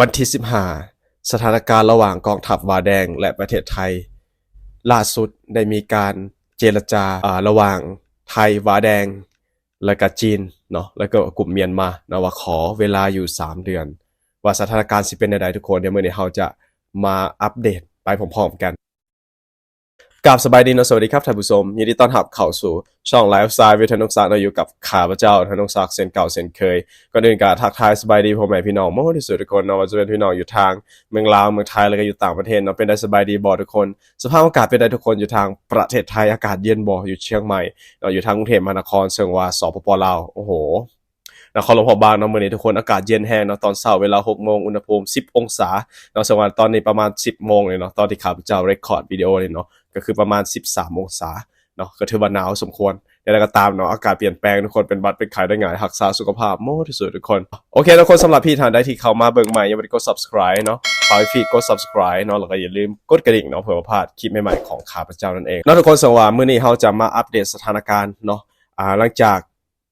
วันที่ 15 สถานการณ์ระหว่างกองทัพวาแดงและประเทศไทย ล่าสุดได้มีการเจรจาระหว่างไทยวาแดง และก็จีนเนาะแล้วก็กลุ่มเมียนมาเนาะว่าขอเวลาอยู่ 3 เดือน ว่าสถานการณ์สิเป็นใดๆทุกคนเดี๋ยวเมื่อนี้เราจะมาอัปเดตไปพร้อมๆกัน กราบสบายดีนะสวัสดีครับท่านผู้ชมยินดีต้อนรับเข้าสู่ช่องไลฟ์สไตล์วิทยานกศักดิ์เนาะอยู่กับข้าพเจ้าธนกศักดิ์เส้นเก่าเส้นเคยก่อนอื่นก็ทักทายสบายดีพ่อแม่พี่น้องมากที่สุดทุกคนเนาะว่าจะเป็นพี่น้องอยู่ทางเมืองลาวเมืองไทยแล้วก็อยู่ต่างประเทศเนาะเป็นได้สบายดีบ่ทุกคน สภาพอากาศเป็นได้ทุกคนอยู่ทางประเทศไทยอากาศเย็นบ่อยู่เชียงใหม่เนาะอยู่ทางกรุงเทพมหานครเชียงว่าสปปลาวโอ้โห นครหลวงพระบางเนาะมื้อนี้ทุกคนอากาศเย็นแห้งเนาะตอนเช้าเวลา6โมงอุณหภูมิ 10 องศาเนาะสว่างตอนนี้ประมาณ 10โมงเลยเนาะตอนที่ข้าพเจ้าเรคคอร์ดวิดีโอเลยเนาะก็คือประมาณ 13 องศาเนาะก็ถือว่าหนาวสมควรแต่แล้วก็ตามเนาะอากาศเปลี่ยนแปลงทุกคนเป็นบัดเป็นไข้ได้ง่ายรักษาสุขภาพโมที่สุดทุกคน โอเคทุกคนสำหรับพี่ทางได้ที่เข้ามาเบิ่งใหม่ อย่าลืมกด subscribe เนาะฝากพี่กด subscribe เนาะแล้วก็อย่าลืมกดกระดิ่งเนาะเพื่อพลาดคลิปใหม่ๆของข้าพเจ้านั่นเองเนาะทุกคนสว่ามื้อนี้เราจะมาอัปเดตสถานการณ์เนาะอ่าหลังจาก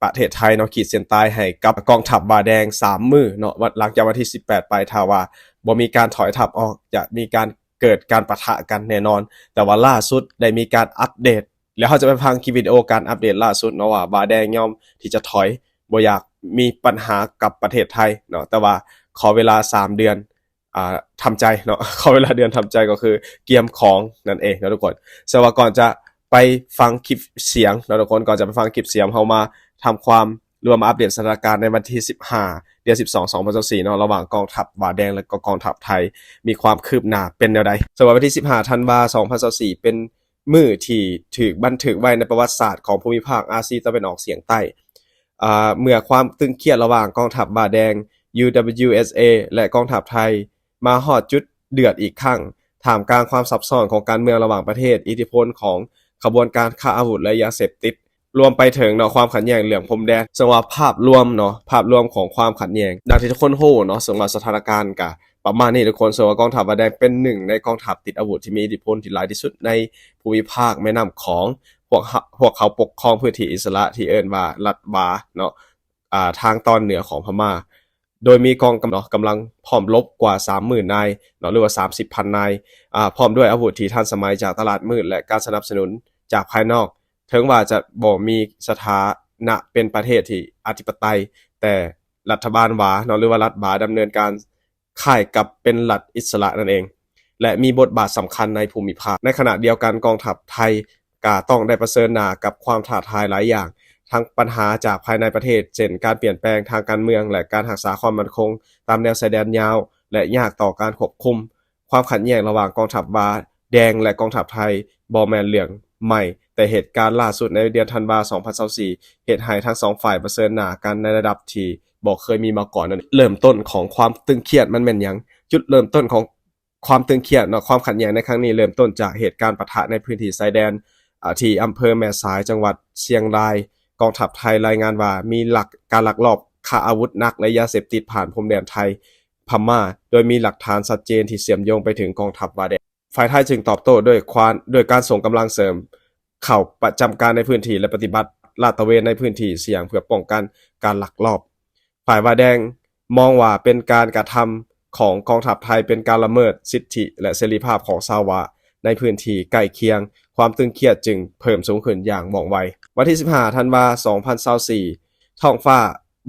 ประเทศไทยเนาะขีดเส้นใต้ให้กับกองทัพบาแดง 3 มือเนาะวันหลังจากวันที่ 18 ไปถ้าว่าบ่มีการถอยทัพออกจะมีการเกิดการปะทะกันแน่นอน แต่ว่าล่าสุดได้มีการอัปเดต แล้วเขาจะไปฟังคลิปวิดีโอการอัปเดตล่าสุดเนาะว่าบาแดงยอมที่จะถอยบ่อยากมีปัญหากับประเทศไทยเนาะแต่ว่าขอเวลา 3 เดือนอ่าทำใจเนาะขอเวลาเดือนทำใจก็คือเกียมของนั่นเองนะทุกคนแต่ว่าก่อนจะไปฟังคลิปเสียงนะทุกคนก่อนจะไปฟังคลิปเสียงเฮามา ทำความรวมอัปเดตสถานการณ์ในวันที่ 15 เดือน 12 2024เนาะระหว่างกองทัพบาแดงและก็กองทัพไทย มีความคืบหน้าเป็นแนวใดสำหรับวันที่ 15 ธันวาคม 2024 เป็นมือที่ถูกบันทึกไว้ในประวัติศาสตร์ของภูมิภาคอาเซียนตะวันออกเฉียงใต้อ่าเมื่อความตึงเครียดระหว่างกองทัพบาแดง UWSA และกองทัพไทย มาฮอดจุดเดือดอีกครั้งท่ามกลางความซับซ้อนของการเมืองระหว่างประเทศ อิทธิพลของขบวนการค้าอาวุธและยาเสพติด รวมไปถึงเนาะความขัดแย้งเรื่องพรมแดนสำหรับภาพรวมเนาะภาพรวมของความขัดแย้งดังที่ทุกคนโหเนาะสำหรับสถานการณ์กะประมาณนี้ทุกคนส่วนว่ากองทัพบาแดงเป็นหนึ่งในกองทัพติดอาวุธที่มีอิทธิพลที่หลายที่สุดในภูมิภาคแม่น้ำของพวกเขาพวกเขาปกครองพื้นที่อิสระที่เอิ้นว่ารัฐบาเนาะอ่าทางตอนเหนือของพม่า โดยมีกองกำลังกำลังพร้อมรบกว่า 30,000 นายเนาะหรือว่า 30,000 นายอ่าพร้อมด้วยอาวุธที่ทันสมัยจากตลาดมืดและการสนับสนุนจากภายนอก ถึงว่าจะบ่มีสถานะเป็นประเทศที่อธิปไตย แต่รัฐบาลหวาเนาะหรือว่ารัฐบาดำเนินการคล้ายกับเป็นรัฐอิสระนั่นเอง และมีบทบาทสำคัญในภูมิภาค ในขณะเดียวกันกองทัพไทยก็ต้องได้ประเสริญหน้ากับความท้าทายหลายอย่าง ทั้งปัญหาจากภายในประเทศ เช่นการเปลี่ยนแปลงทางการเมือง และการรักษาความมั่นคง ตามแนวชายแดนยาว และยากต่อการควบคุม ความขัดแย้งระหว่างกองทัพบาแดงและกองทัพไทยบ่แมนเรื่อง ใหม่ แต่เหตุการณ์ล่าสุดในเดือนธันวาคม 2024 เหตุให้ทั้งสองฝ่ายประเสริญหน้ากันในระดับที่บ่เคยมีมาก่อนนั้นเริ่มต้นของความตึงเครียดมันแม่นยังจุดเริ่มต้นของความตึงเครียดเนาะความขัดแย้งในครั้งนี้เริ่มต้นจากเหตุการณ์ปะทะในพื้นที่ชายแดนที่อำเภอแม่สายจังหวัดเชียงราย กองทัพไทยรายงานว่ามีหลักการลักลอบค้าอาวุธนักและยาเสพติดผ่านพรมแดนไทยพม่า โดยมีหลักฐานชัดเจนที่เชื่อมโยงไปถึงกองทัพบาแด ฝ่ายไทยจึงตอบโต้ด้วยความด้วยการส่งกำลังเสริม เข้าประจำการในพื้นที่และปฏิบัติลาดตระเวนในพื้นที่เสี่ยงเพื่อป้องกันการลักลอบ ฝ่ายบาแดงมองว่าเป็นการกระทำของกองทัพไทยเป็นการละเมิดสิทธิ และเสรีภาพของชาววะในพื้นที่ใกล้เคียง ความตึงเครียดจึงเพิ่มสูงขึ้นอย่างว่องไววันที่ 15 ธันวาคม2024ท้องฟ้า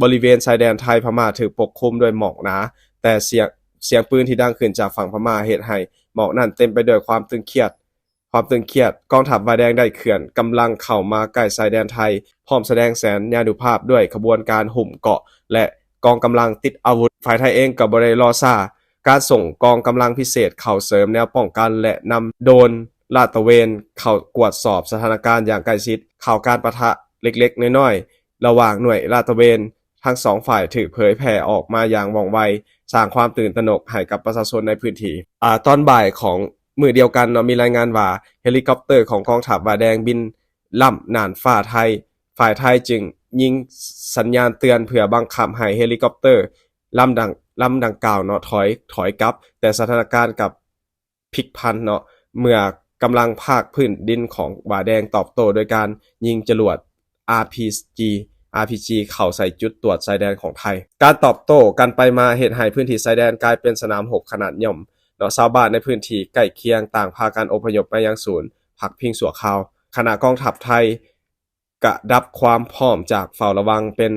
บริเวณชายแดนไทยพม่าถูกปกคลุมด้วยหมอกหนา แต่เสียงเสียงปืนที่ดังขึ้นจากฝั่งพม่าเหตุให้ หมอกนั้นเต็มไปด้วยความตึงเครียด ความตึงเครียดกองทัพบาแดงได้เขื่อนกำลังเข้ามาใกล้ชายแดนไทย พร้อมแสดงแสนยานุภาพด้วยขบวนการหุ่มเกาะ และกองกำลังติดอาวุธ ฝ่ายไทยเองก็บ่ได้รอซาการส่งกองกำลังพิเศษเข้าเสริมแนวป้องกันและนำโดนลาดตะเวนเข้ากวดสอบสถานการณ์อย่างใกล้ชิดข่าวการประทะเล็กๆ น้อยๆ ระหว่างหน่วยลาดตะเวน ทั้งสองฝ่ายถูกเผยแพร่ออกมาอย่างว่องไว สร้างความตื่นตระหนกให้กับประชาชนในพื้นที่อ่าตอนบ่ายของมือเดียวกันเนาะมีรายงานว่าเฮลิคอปเตอร์ของกองทัพบาแดงบินล่ำน่านฟ้าไทย ฝ่ายไทยจึงยิงสัญญาณเตือนเพื่อบังคับให้เฮลิคอปเตอร์ลำดังลำดังกล่าวเนาะถอยถอยกลับ แต่สถานการณ์กับพลิกพันเนาะเมื่อกำลังภาคพื้นดินของบาแดงตอบโต้โดยการยิงจรวด RPG RPG เข้าใส่จุดตรวจชายแดนของไทย การตอบโต้กันไปมาเหตุให้พื้นที่ชายแดนกลายเป็นสนามหกขนาดย่อมเนาะชาวบ้านในพื้นที่ใกล้เคียงต่างพากันอพยพไปยังศูนย์พักพิงชั่วคราวขณะกองทัพไทยกระดับความพร้อมจากเฝ้าระวังเป็น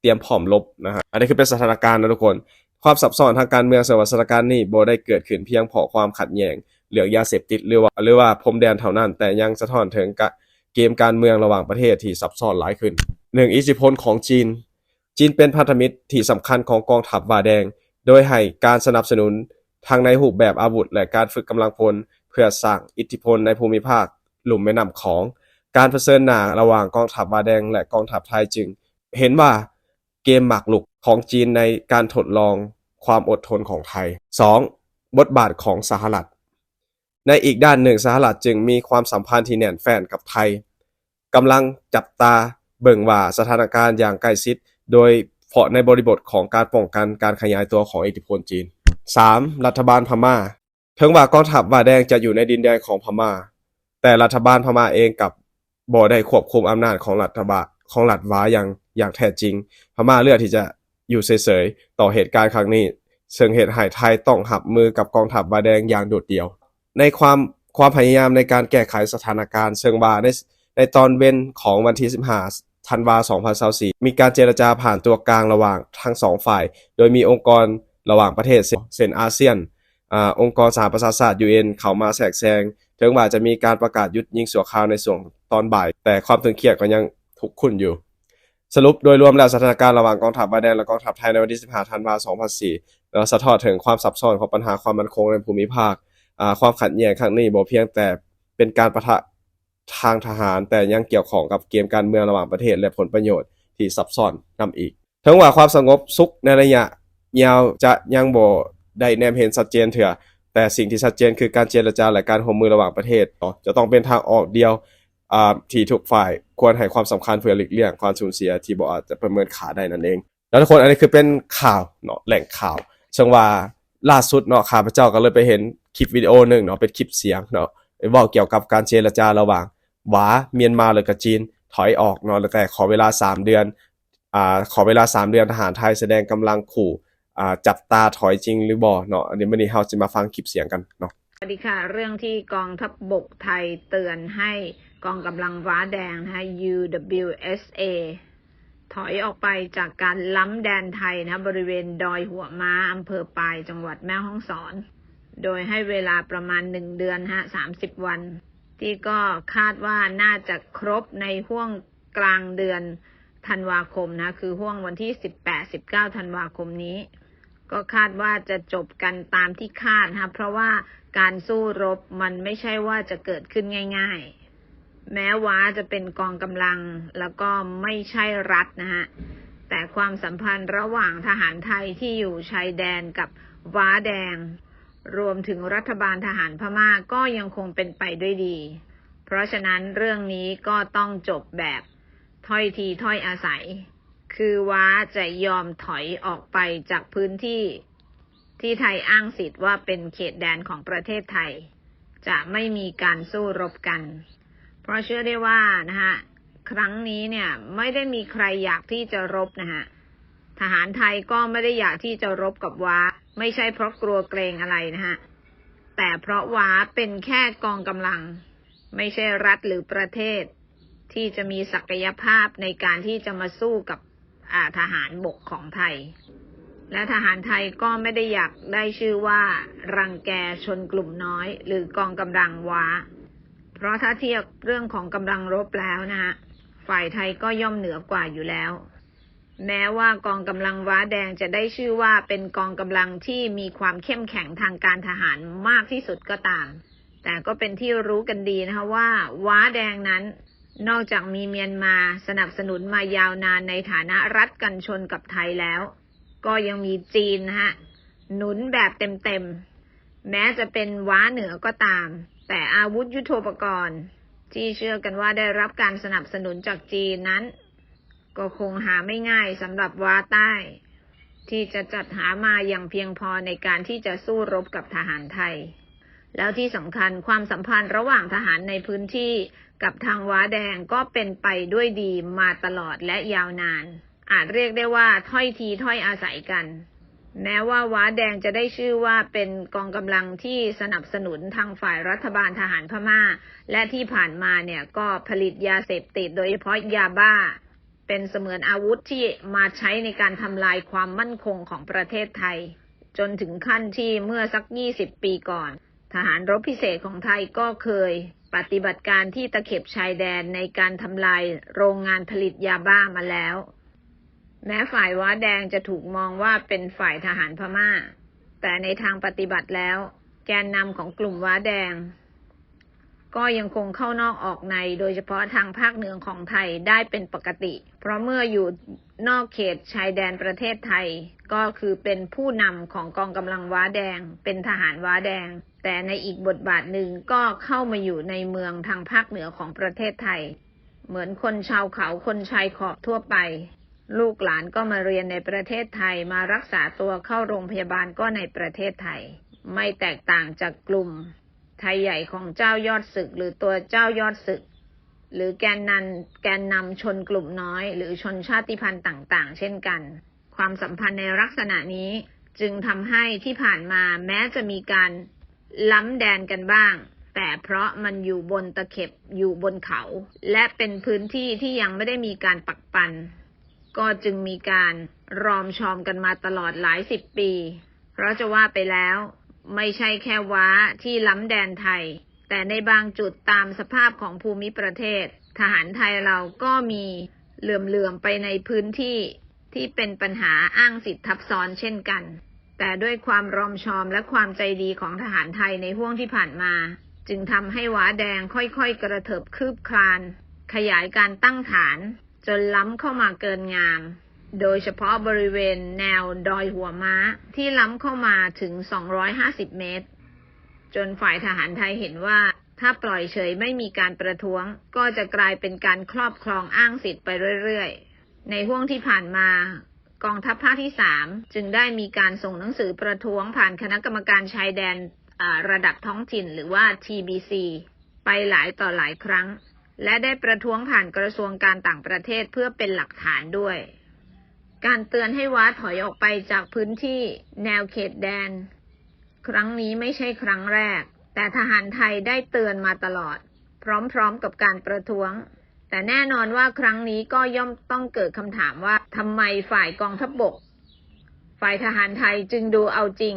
เตรียมพร้อมรบนะฮะอันนี้คือเป็นสถานการณ์นะทุกคน ความซับซ้อนทางการเมืองสำหรัสถานการนี้บ่ได้เกิดขึ้นเพียงเพราะความขัดแย้งเรื่อยาเสพติดหรือว่าหรือว่าพรมแดนเท่านั้นแต่ยังสะท้อนถึงกะ เกมการเมืองระหว่างประเทศที่ซับซ้อนหลายขึ้นหนึ่งอิทธิพลของจีน จีนเป็นพันธมิตรที่สำคัญของกองทัพบาแดง โดยให้การสนับสนุนทางในรูปแบบอาวุธและการฝึกกำลังพล เพื่อสร้างอิทธิพลในภูมิภาค หลุมแม่น้ำของ การเผชิญหน้าระหว่างกองทัพบาแดง และกองทัพไทยจึง เห็นว่าเกมหมากลุกของจีนในการทดลองความอดทนของไทย 2. บทบาทของสหรัฐ ในอีกด้านหนึ่งสหรัฐจึงมีความสัมพันธ์ที่แน่นแฟ้นกับไทย กำลังจับตาเบิ่งว่าสถานการณ์อย่างใกล้ชิด โดยเพาะในบริบทของการป้องกันการขยายตัวของอิทธิพลจีน 3. รัฐบาลพม่าถึงว่ากองทัพบาแดงจะอยู่ในดินแดนของพม่า แต่รัฐบาลพม่าเองกับบ่ได้ควบคุมอำนาจของรัฐบาลของรัฐวาอย่างอย่างแท้จริง พม่าเลือกที่จะอยู่เฉยๆต่อเหตุการณ์ครั้งนี้ซึ่งเหตุให้ไทยต้องหับมือกับกองทัพบาแดงอย่างโดดเดี่ยว ในความความพยายามในการแก้ไขสถานการณ์ เชิงว่าใน ในตอนเว้นของวันที่ 15 ธันวาคม2024 มีการเจรจาผ่านตัวกลางระหว่างทั้งสองฝ่าย โดยมีองค์กรระหว่างประเทศเช่นอาเซียนอองค์กรสหประชาชาติ UN เข้ามาแทรกแซงถึงว่าจะมีการประกาศหยุดยิงสัวคราวในส่วนตอนบ่าย แต่ความตึงเครียดก็ยังทุกขุ่นอยู่ สรุปโดยรวมแล้วสถานการณ์ระหว่างกองทัพบาแดงและกองทัพไทยในวันที่ 15 ธันวาคม 2004แล้วสะท้อนถึงความซับซ้อนของปัญหาความมั่นคงในภูมิภาค ความขัดแย้งครั้งนี้บ่เพียงแต่เป็นการประทะ ทางทหาร แต่ยังเกี่ยวข้องกับเกมการเมืองระหว่างประเทศและผลประโยชน์ที่ซับซ้อนนํอีกถึงว่าความสงบสุขในระยะยาวจะยังบ่ได้แนมเห็นชัดเจนเถื่อแต่สิ่งที่ชัดเจนคือการเจรจาและการร่วมมือระหว่างประเทศเนาะจะต้องเป็นทางออกเดียวที่ทุกฝ่ายควรให้ความสำคัญเพื่อหลีกเลี่ยงความสูญเสียที่บ่อาจจะประเมินค่าได้นั่นเอง แล้วทุกคนอันนี้คือเป็นข่าวเนาะแหล่งข่าวเชิงว่าล่าสุดเนาะข้าพเจ้าก็เลยไปเห็นคลิปวิดีโอหนึงเนาะเป็นคลิปเสียงเนาะเว้าเกี่ยวกับการเจรจาระหว่าง หวาเมียนมาและก็จีน ถอยออกเนาะแต่ขอเวลา 3 เดือนอ่าขอเวลา 3 เดือนทหารไทยแสดงกำลังขู่อ่าจับตาถอยจริงหรือบ่เนาะอันนี้มื้อนี้เฮาสิมาฟังคลิปเสียงกันเนาะสวัสดีค่ะ เรื่องที่กองทัพบบกไทยเตือนให้กองกำลังว้าแดงนะคะ UWSA ถอยออกไปจากการล้ำแดนไทยนะบริเวณดอยหัวม้าอำเภอปายจังหวัดแม่ฮ่องสอน โดยให้เวลาประมาณหนึ่งเดือนฮะสามสิบวัน ที่ก็คาดว่าน่าจะครบในห่วงกลางเดือนธันวาคมนะ คือห่วงวันที่สิบแปดสิบเก้าธันวาคมนี้ ก็คาดว่าจะจบกันตามที่คาดนะคะเพราะว่าการสู้รบมันไม่ใช่ว่าจะเกิดขึ้นง่าย ๆ แม้ว่าจะเป็นกองกำลังแล้วก็ไม่ใช่รัฐนะฮะ แต่ความสัมพันธ์ระหว่างทหารไทยที่อยู่ชายแดนกับว้าแดง รวมถึงรัฐบาลทหารพม่าก็ยังคงเป็นไปด้วยดี เพราะฉะนั้นเรื่องนี้ก็ต้องจบแบบถ้อยทีถ้อยอาศัย คือว้าจะยอมถอยออกไปจากพื้นที่ ที่ไทยอ้างสิทธิ์ว่าเป็นเขตแดนของประเทศไทย จะไม่มีการสู้รบกัน เพราะเชื่อได้ว่านะฮะครั้งนี้เนี่ยไม่ได้มีใครอยากที่จะรบนะฮะทหารไทยก็ไม่ได้อยากที่จะรบกับว้า ไม่ใช่เพราะกลัวเกรงอะไรนะฮะ แต่เพราะว้าเป็นแค่กองกำลัง ไม่ใช่รัฐหรือประเทศ ที่จะมีศักยภาพในการที่จะมาสู้กับอาทหารบกของไทย และทหารไทยก็ไม่ได้อยากได้ชื่อว่า รังแกชนกลุ่มน้อย หรือกองกำลังว้า เพราะถ้าเทียบเรื่องของกำลังรบแล้วนะฮะฝ่ายไทยก็ย่อมเหนือกว่าอยู่แล้ว แม้ว่ากองกำลังว้าแดงจะได้ชื่อว่าเป็นกองกำลังที่มีความเข้มแข็งทางการทหารมากที่สุดก็ตาม แต่ก็เป็นที่รู้กันดีนะคะว่า ว้าแดงนั้น นอกจากมีเมียนมาสนับสนุนมายาวนานในฐานะรัฐกันชนกับไทยแล้ว ก็ยังมีจีนนะฮะหนุนแบบเต็มๆ แม้จะเป็นว้าเหนือก็ตาม แต่อาวุธยุโทโธปกรณ์ ที่เชื่อกันว่าได้รับการสนับสนุนจากจีนนั้น ก็คงหาไม่ง่ายสำหรับว้าใต้ ที่จะจัดหามาอย่างเพียงพอในการที่จะสู้รบกับทหารไทย แล้วที่สำคัญความสัมพันธ์ระหว่างทหารในพื้นที่กับทางว้าแดงก็เป็นไปด้วยดีมาตลอดและยาวนาน อาจเรียกได้ว่าถ้อยทีถ้อยอาศัยกัน แม้ว่าว้าแดงจะได้ชื่อว่าเป็นกองกำลังที่สนับสนุนทางฝ่ายรัฐบาลทหารพม่า และที่ผ่านมาเนี่ยก็ผลิตยาเสพติดโดยเฉพาะยาบ้า เป็นเสมือนอาวุธที่มาใช้ในการทำลายความมั่นคงของประเทศไทย จนถึงขั้นที่เมื่อสัก 20 ปีก่อน ทหารรบพิเศษของไทยก็เคย ปฏิบัติการที่ตะเข็บชายแดนในการทำลายโรงงานผลิตยาบ้ามาแล้ว แม้ฝ่ายว้าแดงจะถูกมองว่าเป็นฝ่ายทหารพม่า แต่ในทางปฏิบัติแล้ว แกนนำของกลุ่มว้าแดง ก็ยังคงเข้านอกออกในโดยเฉพาะทางภาคเหนือของไทยได้เป็นปกติ เพราะเมื่ออยู่นอกเขตชายแดนประเทศไทย ก็คือเป็นผู้นำของกองกำลังว้าแดง เป็นทหารว้าแดง แต่ในอีกบทบาทหนึ่งก็เข้ามาอยู่ในเมืองทางภาคเหนือของประเทศไทย เหมือนคนชาวเขาคนชายขอบทั่วไป ลูกหลานก็มาเรียนในประเทศไทยมารักษาตัวเข้าโรงพยาบาลก็ในประเทศไทย ไม่แตกต่างจากกลุ่ม ไทยใหญ่ของเจ้ายอดศึก หรือตัวเจ้ายอดศึก หรือแกนนันแกนนำชนกลุ่มน้อย หรือชนชาติพันธุ์ต่างๆ เช่นกัน ความสัมพันธ์ในลักษณะนี้จึงทำให้ที่ผ่านมาแม้จะมีการล้ำแดนกันบ้าง แต่เพราะมันอยู่บนตะเข็บอยู่บนเขา และเป็นพื้นที่ที่ยังไม่ได้มีการปักปัน ก็จึงมีการรอมชอมกันมาตลอดหลายสิบปี เพราะจะว่าไปแล้ว ไม่ใช่แค่ว้าที่ล้ำแดนไทย แต่ในบางจุดตามสภาพของภูมิประเทศ ทหารไทยเราก็มีเหลื่อมๆไปในพื้นที่ที่เป็นปัญหาอ้างสิทธิทับซ้อนเช่นกัน แต่ด้วยความรอมชอมและความใจดีของทหารไทยในห่วงที่ผ่านมา จึงทำให้ว้าแดงค่อยๆ กระเถิบคืบคลาน ขยายการตั้งฐาน จนล้ำเข้ามาเกินงาม โดยเฉพาะบริเวณแนวดอยหัวม้าที่ล้ำเข้ามาถึง 250 เมตร จนฝ่ายทหารไทยเห็นว่าถ้าปล่อยเฉยไม่มีการประท้วง ก็จะกลายเป็นการครอบครองอ้างสิทธิ์ไปเรื่อยๆ ในห่วงที่ผ่านมากองทัพภาคที่ 3 จึงได้มีการส่งหนังสือประท้วงผ่านคณะกรรมการชายแดนระดับท้องถิ่นหรือว่า TBC ไปหลายต่อหลายครั้ง และได้ประท้วงผ่านกระทรวงการต่างประเทศเพื่อเป็นหลักฐานด้วย การเตือนให้ว้าถอยออกไปจากพื้นที่แนวเขตแดน ครั้งนี้ไม่ใช่ครั้งแรก แต่ทหารไทยได้เตือนมาตลอด พร้อมๆกับการประท้วง แต่แน่นอนว่าครั้งนี้ก็ย่อมต้องเกิดคำถามว่าทำไมฝ่ายกองทัพบบก ฝ่ายทหารไทยจึงดูเอาจริง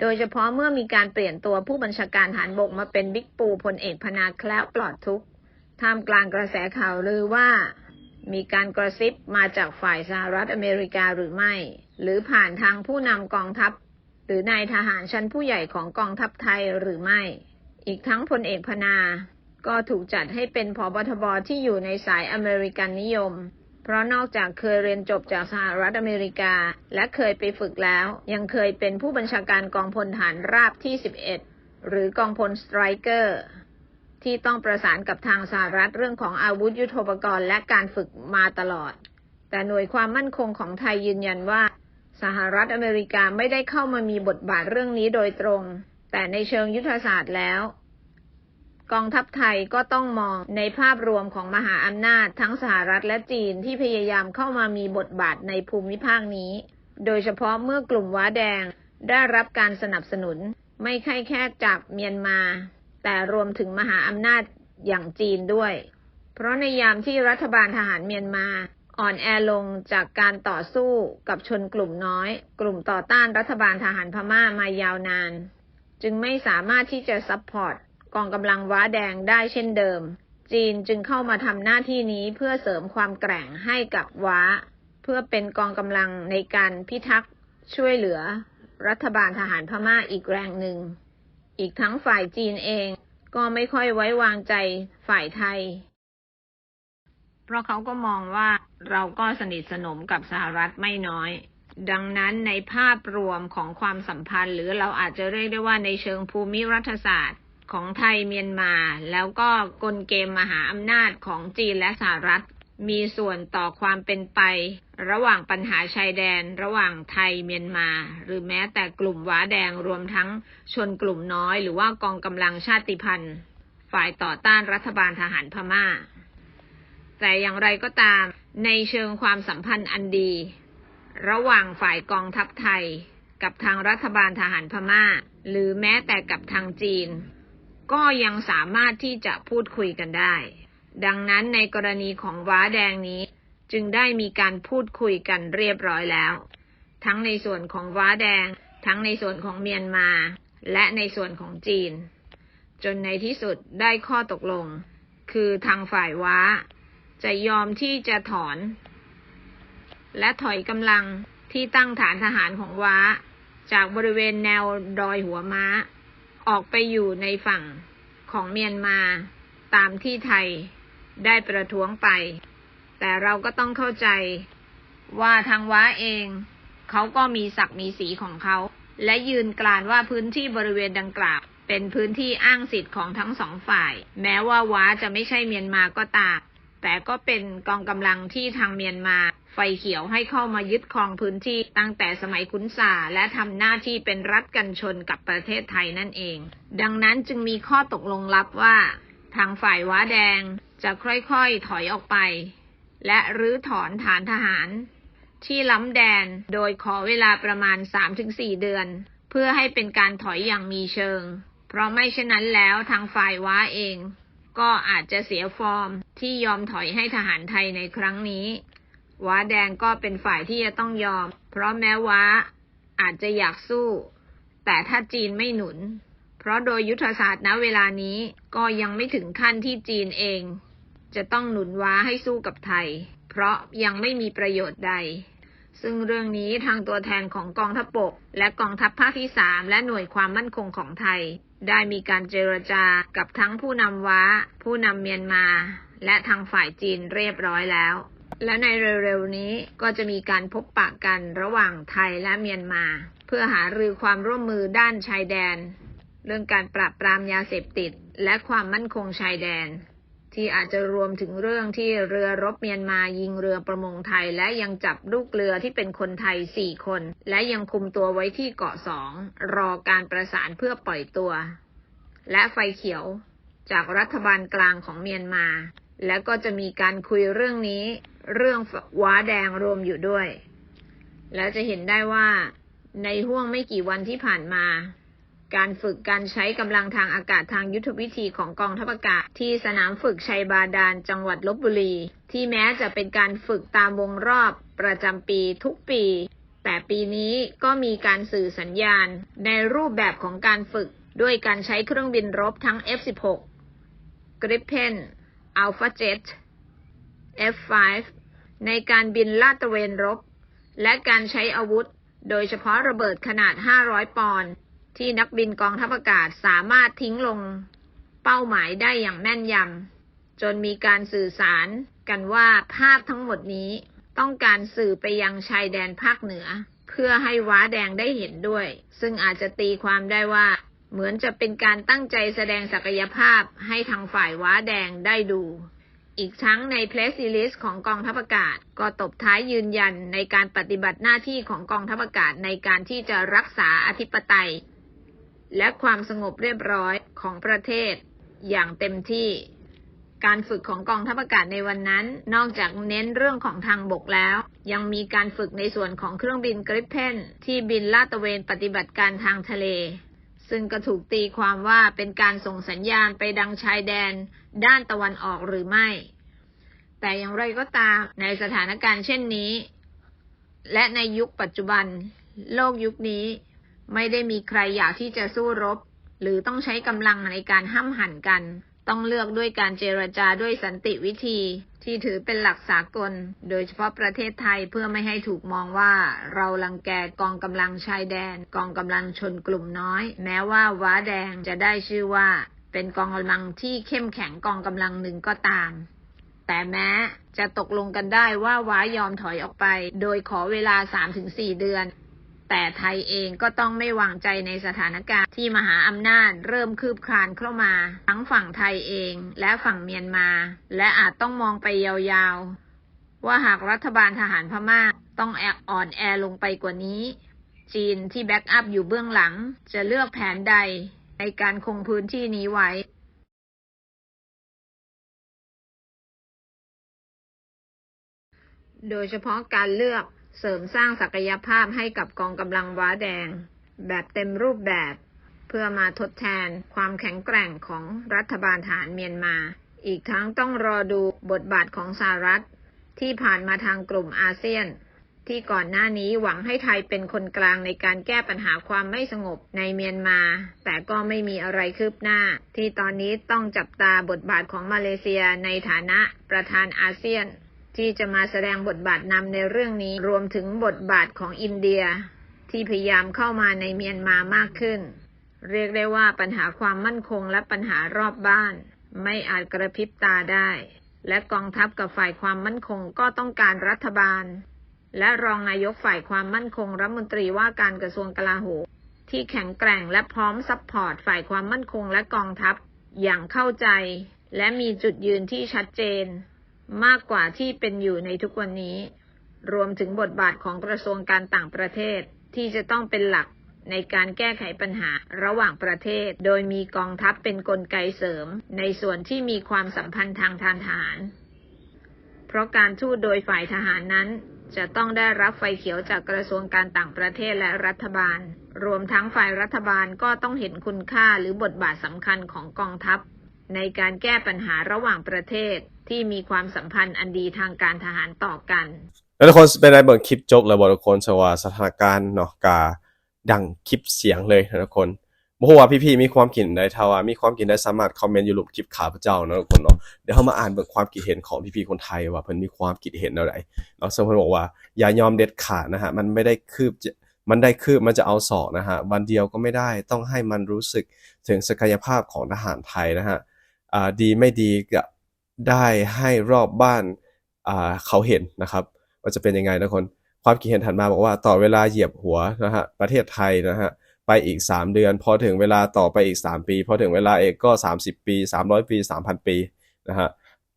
โดยเฉพาะเมื่อมีการเปลี่ยนตัวผู้บัญชาการฐานบกมาเป็นบิ๊กปูพลเอกพนาแคล้วปลอดทุกข์ท่ามกลางกระแสข่าวลือว่า มีการกระซิบมาจากฝ่ายสหรัฐอเมริกาหรือไม่ หรือผ่านทางผู้นำกองทัพ หรือนายทหารชั้นผู้ใหญ่ของกองทัพไทยหรือไม่ อีกทั้งพลเอกพนา ก็ถูกจัดให้เป็นผบทบที่อยู่ในสายอเมริกันนิยม เพราะนอกจากเคยเรียนจบจากสหรัฐอเมริกา และเคยไปฝึกแล้ว ยังเคยเป็นผู้บัญชาการกองพลฐานราบที่ 11 หรือกองพลสไตรเกอร์ ที่ต้องประสานกับทางสหรัฐเรื่องของอาวุธยุโทโธปกรณ์และการฝึกมาตลอด แต่หน่วยความมั่นคงของไทยยืนยันว่า สหรัฐอเมริกาไม่ได้เข้ามามีบทบาทเรื่องนี้โดยตรง แต่ในเชิงยุทธศาสตร์แล้ว กองทัพไทยก็ต้องมองในภาพรวมของมหาอำนาจทั้งสหรัฐและจีนที่พยายามเข้ามามีบทบาทในภูมิภาคนี้ โดยเฉพาะเมื่อกลุ่มว้าแดงได้รับการสนับสนุน ไม่ใช่แค่จากเมียนมา แต่รวมถึงมหาอำนาจอย่างจีนด้วย เพราะในยามที่รัฐบาลทหารเมียนมาอ่อนแอลงจากการต่อสู้กับชนกลุ่มน้อย กลุ่มต่อต้านรัฐบาลทหารพม่ามายาวนาน จึงไม่สามารถที่จะซัพพอร์ตกองกำลังว้าแดงได้เช่นเดิม จีนจึงเข้ามาทำหน้าที่นี้เพื่อเสริมความแกร่งให้กับว้า เพื่อเป็นกองกำลังในการพิทักษ์ช่วยเหลือ รัฐบาลทหารพม่าอีกแรงหนึ่ง อีกทั้งฝ่ายจีนเองก็ไม่ค่อยไว้วางใจฝ่ายไทย เพราะเขาก็มองว่าเราก็สนิทสนมกับสหรัฐไม่น้อย ดังนั้นในภาพรวมของความสัมพันธ์ หรือเราอาจจะเรียกได้ว่าในเชิงภูมิรัฐศาสตร์ ของไทยเมียนมา แล้วก็กลเกมมหาอำนาจของจีนและสหรัฐ มีส่วนต่อความเป็นไป ระหว่างปัญหาชายแดน ระหว่างไทยเมียนมา หรือแม้แต่กลุ่มว้าแดงรวมทั้งชนกลุ่มน้อย หรือว่ากองกำลังชาติพันธุ์ ฝ่ายต่อต้านรัฐบาลทหารพม่า แต่อย่างไรก็ตาม ในเชิงความสัมพันธ์อันดี ระหว่างฝ่ายกองทัพไทย กับทางรัฐบาลทหารพม่า หรือแม้แต่กับทางจีน ก็ยังสามารถที่จะพูดคุยกันได้ ดังนั้นในกรณีของว้าแดงนี้ จึงได้มีการพูดคุยกันเรียบร้อยแล้ว ทั้งในส่วนของว้าแดง ทั้งในส่วนของเมียนมา และในส่วนของจีน จนในที่สุดได้ข้อตกลง คือทางฝ่ายว้า จะยอมที่จะถอน และถอยกำลังที่ตั้งฐานทหารของว้า จากบริเวณแนวดอยหัวม้า ออกไปอยู่ในฝั่งของเมียนมาตามที่ไทย ได้ประท้วงไป แต่เราก็ต้องเข้าใจว่าทางว้าเอง เขาก็มีศักดิ์มีสีของเขา และยืนกรานว่าพื้นที่บริเวณดังกล่าว เป็นพื้นที่อ้างสิทธิ์ของทั้งสองฝ่าย แม้ว่าว้าจะไม่ใช่เมียนมาก็ตามแต่ก็เป็นกองกำลังที่ทางเมียนมาไฟเขียวให้เข้ามายึดครองพื้นที่ตั้งแต่สมัยขุนสาและทำหน้าที่เป็นรัฐกันชนกับประเทศไทยนั่นเอง ดังนั้นจึงมีข้อตกลงลับว่า ทางฝ่ายว้าแดง จะค่อยๆถอยออกไป และรื้อถอนฐานทหาร ที่ล้ำแดนโดยขอเวลาประมาณ 3-4 เดือน เพื่อให้เป็นการถอยอย่างมีเชิง เพราะไม่เช่นนั้นแล้วทางฝ่ายว้าเอง ก็อาจจะเสียฟอร์มที่ยอมถอยให้ทหารไทยในครั้งนี้ ว้าแดงก็เป็นฝ่ายที่จะต้องยอม เพราะแม้ว้าอาจจะอยากสู้ แต่ถ้าจีนไม่หนุน เพราะโดยยุทธศาสตร์ณเวลานี้ก็ยังไม่ถึงขั้นที่จีนเอง จะต้องหนุนว้าให้สู้กับไทย เพราะยังไม่มีประโยชน์ใด ซึ่งเรื่องนี้ทางตัวแทนของกองทัพบกและกองทัพภาคที่ 3 และหน่วยความมั่นคงของไทย ได้มีการเจรจากับทั้งผู้นำว้า ผู้นำเมียนมา และทางฝ่ายจีนเรียบร้อยแล้ว และในเร็วๆนี้ก็จะมีการพบปะกันระหว่างไทยและเมียนมา เพื่อหารือความร่วมมือด้านชายแดน เรื่องการปราบปรามยาเสพติด และความมั่นคงชายแดน ที่อาจจะรวมถึงเรื่องที่เรือรบเมียนมายิงเรือประมงไทย และยังจับลูกเรือที่เป็นคนไทย 4 คน และยังคุมตัวไว้ที่เกาะสองรอการประสานเพื่อปล่อยตัว และไฟเขียวจากรัฐบาลกลางของเมียนมา และก็จะมีการคุยเรื่องนี้ เรื่องว้าแดงรวมอยู่ด้วย และจะเห็นได้ว่าในห่วงไม่กี่วันที่ผ่านมา การฝึกการใช้กำลังทางอากาศทางยุทธวิธีของกองทัพอากาศ ที่สนามฝึกชัยบาดาลจังหวัดลบบุรี ที่แม้จะเป็นการฝึกตามวงรอบประจำปีทุกปี แต่ปีนี้ก็มีการสื่อสัญญาณในรูปแบบของการฝึกด้วยการใช้เครื่องบินรบทั้ง F-16 Gripen Alpha Jet F5 ในการบินลาดตระเวนรบ และการใช้อาวุธ โดยเฉพาะระเบิดขนาด 500 ปอนด์ ที่นักบินกองทัพอากาศสามารถทิ้งลงเป้าหมายได้อย่างแม่นยำจนมีการสื่อสารกันว่าภาพทั้งหมดนี้ต้องการสื่อไปยังชายแดนภาคเหนือ เพื่อให้ว้าแดงได้เห็นด้วย ซึ่งอาจจะตีความได้ว่า เหมือนจะเป็นการตั้งใจแสดงศักยภาพให้ทางฝ่ายว้าแดงได้ดู อีกทั้งในเพลสซิลิสของกองทัพอากาศ ก็ตบท้ายยืนยันในการปฏิบัติหน้าที่ของกองทัพอากาศในการที่จะรักษาอธิปไตย และความสงบเรียบร้อยของประเทศอย่างเต็มที่ การฝึกของกองทัพอากาศในวันนั้น นอกจากเน้นเรื่องของทางบกแล้ว ยังมีการฝึกในส่วนของเครื่องบินกริปเพนที่บินลาดตระเวนปฏิบัติการทางทะเล ซึ่งก็ถูกตีความว่าเป็นการส่งสัญญาณไปดังชายแดน ด้านตะวันออกหรือไม่ แต่อย่างไรก็ตามในสถานการณ์เช่นนี้ และในยุคปัจจุบัน โลกยุคนี้ ไม่ได้มีใครอยากที่จะสู้รบ หรือต้องใช้กำลังในการห้ำหั่นกัน ต้องเลือกด้วยการเจรจาด้วยสันติวิธี ที่ถือเป็นหลักสากล โดยเฉพาะประเทศไทยเพื่อไม่ให้ถูกมองว่า เราลังแกกองกำลังชายแดน กองกำลังชนกลุ่มน้อย แม้ว่าว้าแดงจะได้ชื่อว่า เป็นกองกำลังที่เข้มแข็งกองกำลังหนึ่งก็ตามแต่แม้จะตกลงกันได้ว่าว้ายอมถอยออกไป โดยขอเวลา 3-4 เดือน แต่ไทยเองก็ต้องไม่วางใจในสถานการณ์ที่มหาอำนาจเริ่มคืบคลานเข้ามา ทั้งฝั่งไทยเองและฝั่งเมียนมา และอาจต้องมองไปยาวๆ ว่าหากรัฐบาลทหารพม่าต้องแอกอ่อนแอลงไปกว่านี้ จีนที่แบ็กอัพอยู่เบื้องหลัง จะเลือกแผนใดในการคงพื้นที่นี้ไว้โดยเฉพาะการเลือก เสริมสร้างศักยภาพให้กับกองกำลังว้าแดง แบบเต็มรูปแบบ เพื่อมาทดแทนความแข็งแกร่งของรัฐบาลทหารเมียนมา อีกทั้งต้องรอดูบทบาทของสหรัฐ ที่ผ่านมาทางกลุ่มอาเซียน ที่ก่อนหน้านี้หวังให้ไทยเป็นคนกลางในการแก้ปัญหาความไม่สงบในเมียนมา แต่ก็ไม่มีอะไรคืบหน้า ที่ตอนนี้ต้องจับตาบทบาทของมาเลเซียในฐานะประธานอาเซียน ที่จะมาแสดงบทบาทนำในเรื่องนี้รวมถึงบทบาทของอินเดีย ที่พยายามเข้ามาในเมียนมามากขึ้น เรียกได้ว่าปัญหาความมั่นคงและปัญหารอบบ้าน ไม่อาจกระพริบตาได้ และกองทัพกับฝ่ายความมั่นคงก็ต้องการรัฐบาล และรองนายกฝ่ายความมั่นคงรัฐมนตรีว่าการกระทรวงกลาโหมที่แข็งแกร่งและพร้อมซัพพอร์ตฝ่ายความมั่นคงและกองทัพอย่างเข้าใจ และมีจุดยืนที่ชัดเจน มากกว่าที่เป็นอยู่ในทุกวันนี้ รวมถึงบทบาทของกระทรวงการต่างประเทศที่จะต้องเป็นหลักในการแก้ไขปัญหาระหว่างประเทศ โดยมีกองทัพเป็นนกลไกเสริม ในส่วนที่มีความสัมพันธ์ทางทางทหาร เพราะการทูตโดยฝ่ายทหารนั้น จะต้องได้รับไฟเขียวจากกระทรวงการต่างประเทศและรัฐบาล รวมทั้งฝ่ายรัฐบาลก็ต้องเห็นคุณค่าหรือบทบาทสำคัญของกองทัพ ในการแก้ปัญหาระหว่างประเทศ ที่มีความสัมพันธ์อันดีทางการทหารต่อกัน แล้วทุกคนเป็นได้เบิ่งคลิปจบแล้วบอกทุกคนสว่าสถานการณ์เนาะกาดังคลิปเสียงเลยนะทุกคนบ่ฮู้ว่าพี่ๆมีความคิดเห็นใดถ้าว่ามีความคิดเห็นใดสามารถคอมเมนต์อยู่รูปคลิปขาพระเจ้าเนาะทุกคนเนาะเดี๋ยวเฮามาอ่านเบิ่งความคิดเห็นของพี่ๆคนไทยว่าเพิ่นมีความคิดเห็นแนวใดเนาะซึ่งเพิ่นบอกว่าอย่ายอมเด็ดขาดนะฮะมันไม่ได้คืบมันได้คืบมันจะเอาศอกนะฮะวันเดียวก็ไม่ได้ต้องให้มันรู้สึกถึงศักยภาพของทหารไทยนะฮะอ่าดีไม่ดีก็ ได้ให้รอบบ้านเขาเห็นนะครับว่าจะเป็นยังไงนะคนความคิดเห็นถัดมาบอกว่าต่อเวลาเหยียบหัวนะฮะประเทศไทยนะฮะไปอีก 3 เดือน พอถึงเวลาต่อไปอีก 3 ปี พอถึงเวลาเอกก็ 30 ปี 300 ปี 3,000 ปีนะฮะ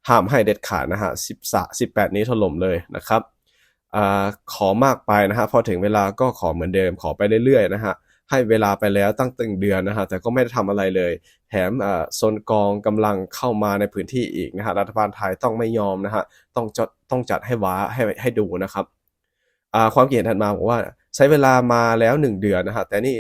ห้ามให้เด็ดขาดนะฮะ13 18นี้ถล่มเลยนะครับอขอมากไปนะฮะพอถึงเวลาก็ขอเหมือนเดิมขอไปเรื่อยๆนะฮะ ให้เวลาไปแล้วตั้งตึงเดือนนะฮะแต่ก็ไม่ได้ทำอะไรเลย แถมอ่าโซนกองกำลังเข้ามาในพื้นที่อีกนะฮะรัฐบาลไทยต้องไม่ยอมนะฮะต้องจัดต้องจัดให้ว้าให้ให้ดูนะครับอ่าความเห็นถัดมาบอกว่าใช้เวลามาแล้วหนึ่งเดือนนะฮะแต่นี่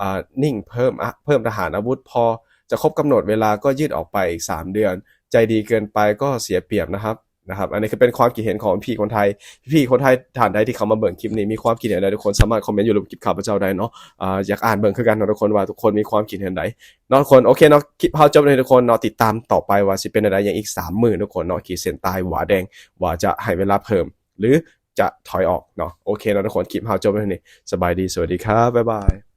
อ่านิ่งเพิ่มเพิ่มทหารอาวุธพอจะครบกำหนดเวลาก็ยืดออกไปอีก 3 เดือน ใจดีเกินไปก็เสียเปรียบนะครับ นะครับอันนี้คือเป็นความคิดเห็นของพี่คนไทย พี่คนไทยฐานใดที่เขามาเบิ่งคลิปนี้มีความคิดเห็นใดทุกคนสามารถคอมเมนต์อยู่บนคลิปข่าวพระเจ้าได้เนาะอ่าอยากอ่านเบิ่งคือกันเนาะทุกคนว่าทุกคนมีความคิดเห็นใดเนาะทุกคนโอเคเนาะคลิปเฮาจบเลยทุกคนเนาะติดตามต่อไปว่าสิเป็นอะไรอย่างอีก3มื้อทุกคนเนาะขีดเส้นใต้หวาแดงว่าจะให้เวลาเพิ่ม หรือจะถอยออกเนาะโอเคเนาะทุกคนคลิปเฮาจบไปเท่นี้สบายดีสวัสดีครับบ๊ายบาย